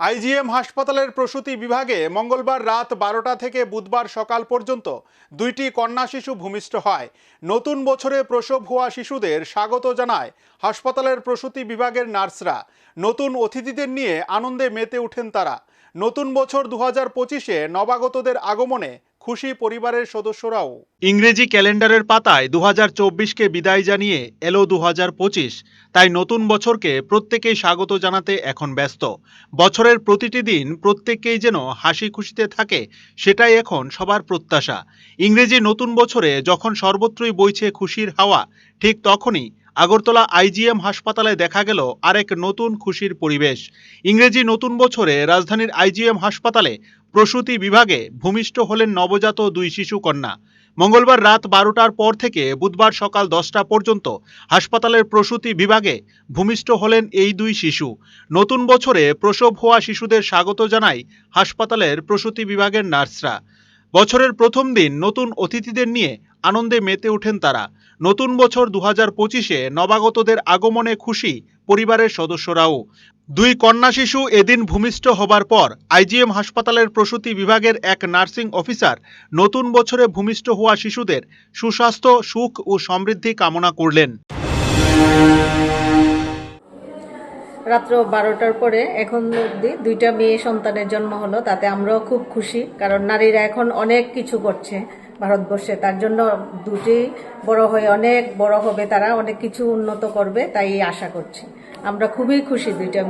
IgM হাসপাতালের প্রসূতি বিভাগে মঙ্গলবার রাত বারোটা থেকে বুধবার সকাল পর্যন্ত দুইটি কন্যা শিশু ভূমিষ্ঠ হয়। নতুন বছরে প্রসব হওয়া শিশুদের স্বাগত জানায় হাসপাতালের প্রসূতি বিভাগের নার্সরা। নতুন অতিথিদের নিয়ে আনন্দে মেতে ওঠেন তারা। নতুন বছর দু হাজার পঁচিশে নবাগতদের আগমনে খুশি পরিবারের সদস্যরাও। ইংরেজি ক্যালেন্ডারের পাতায় দু কে বিদায় জানিয়ে এলো দু হাজার পঁচিশ। তাই নতুন বছরকে প্রত্যেকেই স্বাগত জানাতে এখন ব্যস্ত। বছরের প্রতিটি দিন প্রত্যেককেই যেন হাসি খুশিতে থাকে, সেটাই এখন সবার প্রত্যাশা। ইংরেজি নতুন বছরে যখন সর্বত্রই বইছে খুশির হাওয়া, ঠিক তখনই আগরতলা আইজিএম হাসপাতালে দেখা গেল আরেক নতুন খুশির পরিবেশ। ইংরেজি নতুন বছরে রাজধানীর আইজিএম হাসপাতালে প্রসূতি বিভাগে ভূমিষ্ঠ হলেন নবজাত দুই শিশু কন্যা। মঙ্গলবার রাত বারোটার পর থেকে বুধবার সকাল দশটা পর্যন্ত হাসপাতালের প্রসূতি বিভাগে ভূমিষ্ঠ হলেন এই দুই শিশু। নতুন বছরে প্রসব হওয়া শিশুদের স্বাগত জানায় হাসপাতালের প্রসূতি বিভাগের নার্সরা। বছরের প্রথম দিন নতুন অতিথিদের নিয়ে আনন্দে মেতে ওঠেন তারা। নতুন বছর দু হাজার পঁচিশে নবাগতদের আগমনে খুশি পরিবারের সদস্যরাও। দুই কন্যা শিশু এদিন ভূমিষ্ঠ হবার পর আইজিএম হাসপাতালের প্রসূতি বিভাগের এক নার্সিং অফিসার নতুন বছরে ভূমিষ্ঠ হওয়া শিশুদের সুস্বাস্থ্য, সুখ ও সমৃদ্ধি কামনা করলেন। রাত্র বারোটার পরে এখন অবধি দুইটা মেয়ে সন্তানের জন্ম হলো, তাতে আমরাও খুব খুশি, কারণ নারীরা এখন অনেক কিছু করছে ভারতবর্ষে। তার জন্য দুটি বড় হয়ে অনেক বড় হবে, তারা অনেক কিছু উন্নত করবে, তাই আশা করছি। আমরা খুবই খুশি দুইটা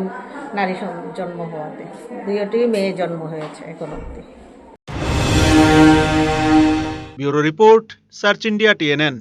নারী জন্ম হওয়াতে। দুইটি মেয়ে জন্ম হয়েছে এখন অব্দি bureau report, search India TNN.